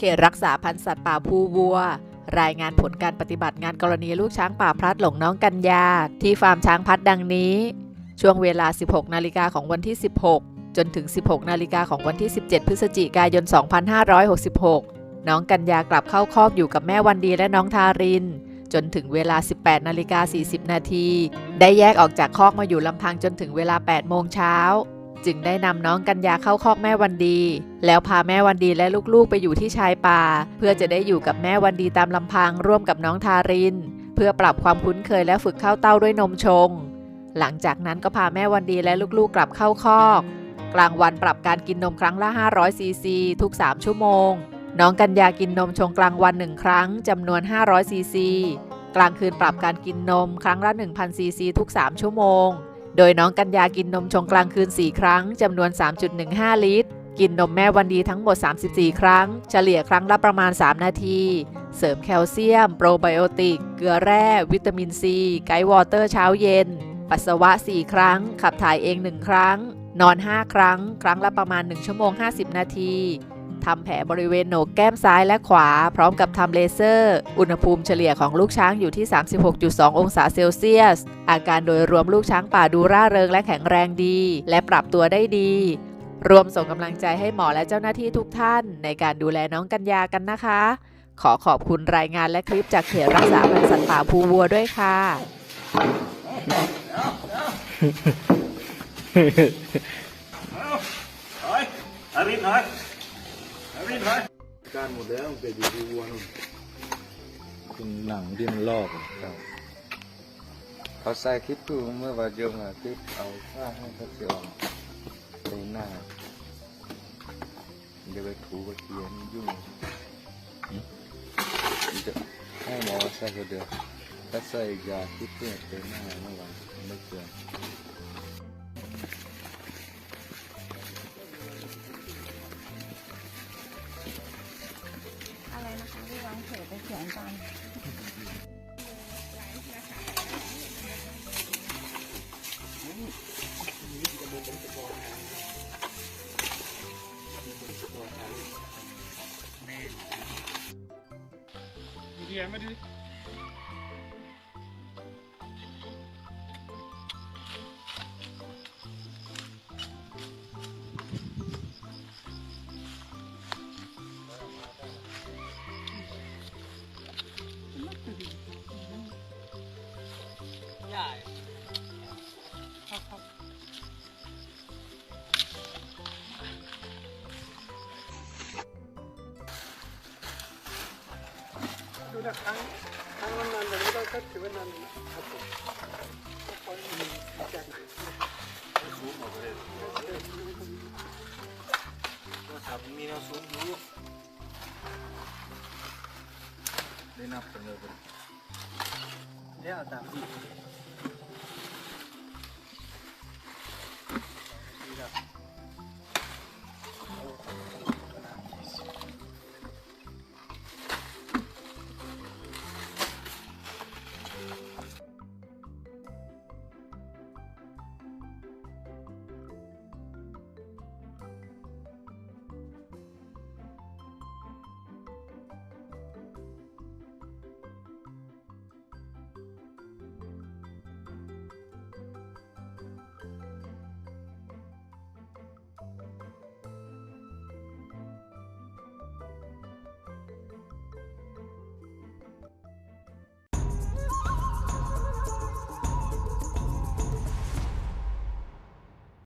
เขตรักษาพันธุ์สัตว์ป่าภูวัว รายงานผลการปฏิบัติงานกรณีลูกช้างป่าพลัดหลงน้องกัญญา ที่ฟาร์มช้างพัดดังนี้ ช่วงเวลา 16 นาฬิกาของวันที่ 16 จนถึง 16 นาฬิกาของวันที่ 17 พฤศจิกายน 2566 น้องกัญญากลับเข้าคอกอยู่กับแม่วันดีและน้องทาริน จนถึงเวลา 18 นาฬิกา 40 นาที ได้แยกออกจากคอกมาอยู่ลำพังจนถึงเวลา 8 โมงเช้า จึงได้นำน้องกัญญาเข้าคอกแม่วันดี แล้วพาแม่วันดีและลูกๆไปอยู่ที่ชายป่า เพื่อจะได้อยู่กับแม่วันดีตามลำพังร่วมกับน้องทาริน เพื่อปรับความคุ้นเคยและฝึกเข้าเต้าด้วยนมชง หลังจากนั้นก็พาแม่วันดีและลูกๆกลับเข้าคอก กลางวันปรับการกินนมครั้งละ 500ซีซีทุก 3 ชั่วโมง น้องกัญญากินนมชงกลางวัน1ครั้งจำนวน 500ซีซีกลางคืนปรับการกินนมครั้งละ 1,000ซีซีทุก 3 ชั่วโมง โดยน้องกัญญากินนมชงกลางคืน 4 ครั้งจำนวน 3.15 ลิตร กินนมแม่วันดีทั้งหมด 34 ครั้ง เฉลี่ยครั้งละประมาณ 3 นาที เสริมแคลเซียม โปรไบโอติก เกลือแร่ วิตามินซี ไกด์วอเตอร์เช้าเย็น ปัสสาวะ 4 ครั้ง ขับถ่ายเอง 1 ครั้ง นอน 5 ครั้ง ครั้งละประมาณ 1 ชั่วโมง 50 นาที ทำแผลบริเวณโหนกแก้มซ้ายและขวา พร้อมกับทำเลเซอร์ อุณหภูมิเฉลี่ยของลูกช้างอยู่ที่ 36.2 องศาเซลเซียส อาการโดยรวมลูกช้างป่าดูร่าเริงและแข็งแรงดี และปรับตัวได้ดี รวมส่งกำลังใจให้หมอและเจ้าหน้าที่ทุกท่าน ในการดูแลน้องกัญญากันนะคะ ขอขอบคุณรายงานและคลิปจากเขตรักษาพันธุ์สัตว์ป่าภูวัวด้วยค่ะถอ การหมดแล้วเป็นอยู่ที่วัวนู่นเป็นหนังที่มันลอกครับเขาใส่คลิปคือเมื่อวันยงอะคลิปเอาผ้าให้เขาเสียออกในหน้าเดี๋ยวไปถูไปเขียนยุ่งจะให้หมอใส่คนเดียวถ้าใส่ยาคิดเพื่อเป็นหน้าเมื่อวานไม่เกิน อะไรนะคะที่วางเพจไปเขียนกันเรียนมาดิ ดูนะครั้งครั้งนั้นๆแต่ไม่ต้องก็ถือว่านานครับผมพอมีจากหนสูงหมดเลยโทรศัพท์มีแนวสูงอยู่ได้นับกันเลยเป็นแล้วตามที่